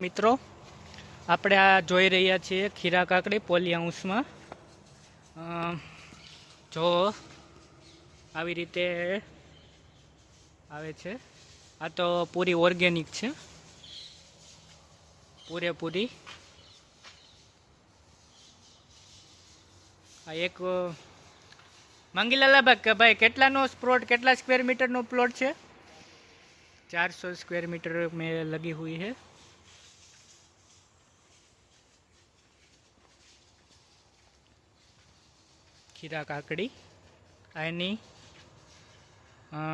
મિત્રો, આપણે આ જોઈ રહ્યા છીએ ખીરા કાકડી પોલિયાઉસમાં. જો આવી રીતે આવે છે. આ તો પૂરી ઓર્ગેનિક છે. પૂરેપૂરી. આ એક માંગીલાલા કે ભાઈ, કેટલાનો પ્લોટ કેટલા સ્ક્વેર મીટરનો પ્લોટ છે? ચારસો સ્ક્વેર મીટર મેં લગી હોઈ હૈ. ખીરા કાકડી આ એની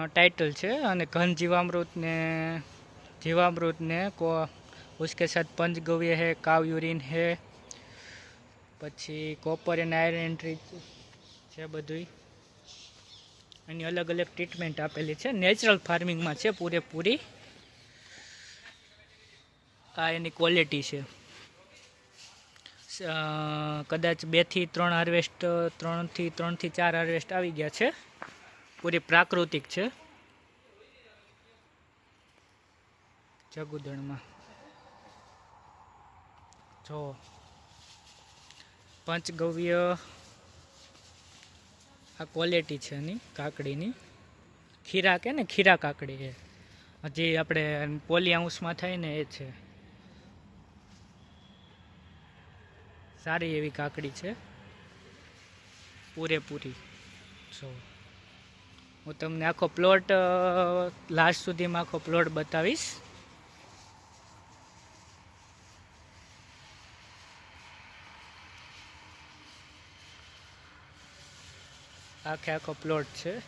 ટાઇટલ છે અને ઘન જીવામૃતને જીવામૃતને કો, ઉસકે સાથ પંચગવ્ય હે, કાવ યુરિન હે, પછી કોપર એન્ડ આયરન એન્ટ્રી છે બધું એની અલગ અલગ ટ્રીટમેન્ટ આપેલી છે. નેચરલ ફાર્મિંગમાં છે પૂરેપૂરી. આ એની ક્વોલિટી છે. કદાચ બેથી ત્રણ હાર્વેસ્ટ, ત્રણથી ત્રણથી ચાર હાર્વેસ્ટ આવી ગયા છે. પૂરી પ્રાકૃતિક છે. જગુદણમાં જો. પંચગવ્ય. આ ક્વોલિટી છે એની, કાકડીની. ખીરા કે ને, ખીરા કાકડી છે હજી આપણે પોલી હાઉસમાં થાય ને એ છે. સારી એવી કાકડી છે. પૂરેપૂરી. સો હું તમને આખો પ્લોટ લાસ્ટ સુધીમાં આખો પ્લોટ બતાવીશ. આખે આખો પ્લોટ છે.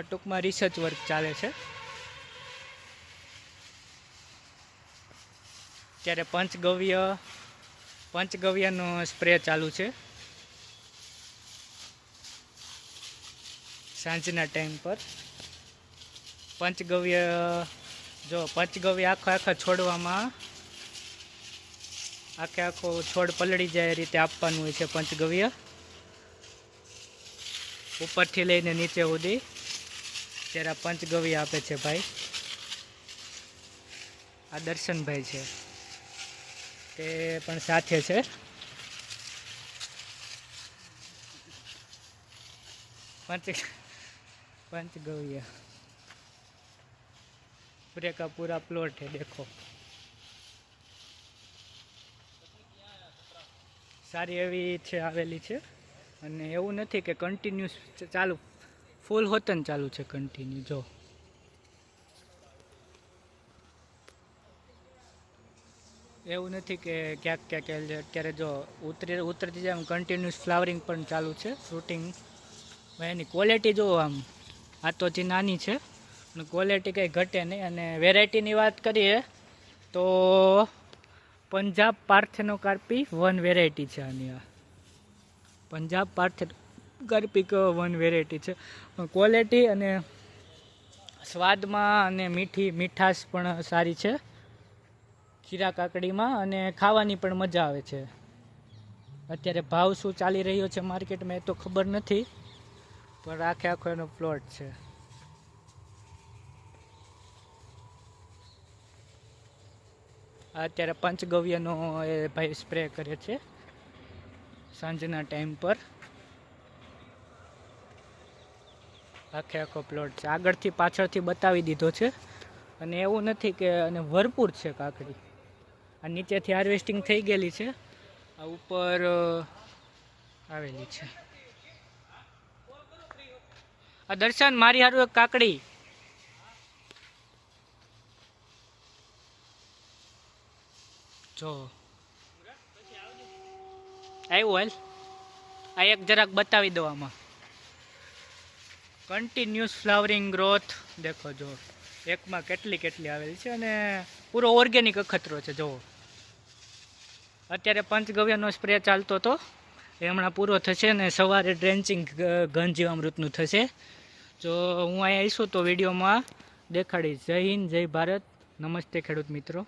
ટૂંકમાં રિસર્ચ વર્ક ચાલે છે. ત્યારે પંચગવ્ય પંચગવ્યનો સ્પ્રે ચાલુ છે. સાંજના ટાઈમ પર. પંચગવ્ય, જો પંચગવ્ય આખા આખા છોડવામાં આખે આખો છોડ પલળી જાય એ રીતે આપવાનું હોય છે પંચગવ્ય. ઉપરથી લઈને નીચે સુધી ત્યારે પંચગવ્ય આપે છે ભાઈ. આ દર્શનભાઈ છે. તે પણ સાથે છે પંચ પંચગવ્ય पूरे का पूरा प्लॉट है देखो સારી એવી છે આવેલી છે અને એવું નથી કે કન્ટિન્યુઅસ ચાલુ ફૂલ હોતન ચાલુ છે કન્ટિન્યુ જો એવું નથી કે ક્યાંક ક્યાંક એટલે અત્યારે જો ઉતરી ઉતરતી જાય કન્ટિન્યુઅસ ફ્લાવરિંગ પણ ચાલુ છે ફ્રૂટિંગ એની ક્વોલિટી જુઓ આમ. આ તો હજી નાની છે અને ક્વોલિટી કંઈ ઘટે નહીં. અને વેરાયટીની વાત કરીએ તો પંજાબ પાર્થેનો કાર્પી વન વેરાયટી છે આની આ. પંજાબ પાર્થે કાર્પિક વન વેરાયટી છે. ક્વોલિટી અને સ્વાદમાં અને મીઠી, મીઠાશ પણ સારી છે. ખીરા કાકડીમાં અને ખાવાની પણ મજા આવે છે. અત્યારે ભાવ શું ચાલી રહ્યો છે માર્કેટમાં એ તો ખબર નથી, પણ આખે આખો એનો પ્લોટ છે. અત્યારે પંચગવ્યનો એ ભાઈ સ્પ્રે કરે છે સાંજના ટાઈમ પર. આખે આખો પ્લોટ છે. આગળથી પાછળથી બતાવી દીધો છે. અને એવું નથી કે અને ભરપૂર છે કાકડી. આ નીચેથી હાર્વેસ્ટિંગ થઈ ગયેલી છે. આ ઉપર આવેલી છે. આ દર્શન, મારી હારું એક કાકડી. જો. આવ્યું હાલ. આ એક જરાક બતાવી દો આમાં. કન્ટિન્યુઅસ ફ્લાવરિંગ ગ્રોથ દેખો જો. એકમાં કેટલી કેટલી આવેલી છે અને પૂરો ઓર્ગેનિક અખતરો છે, જુઓ. અત્યારે પંચગવ્યનો સ્પ્રે ચાલતો હતો. એ હમણાં પૂરો થશે ને સવારે ડ્રેન્ચિંગ ઘન જીવામૃતનું થશે. જો હું અહીંયા આવીશું તો વિડીયોમાં દેખાડીશ જય હિન્દ, જય ભારત. નમસ્તે ખેડૂત મિત્રો.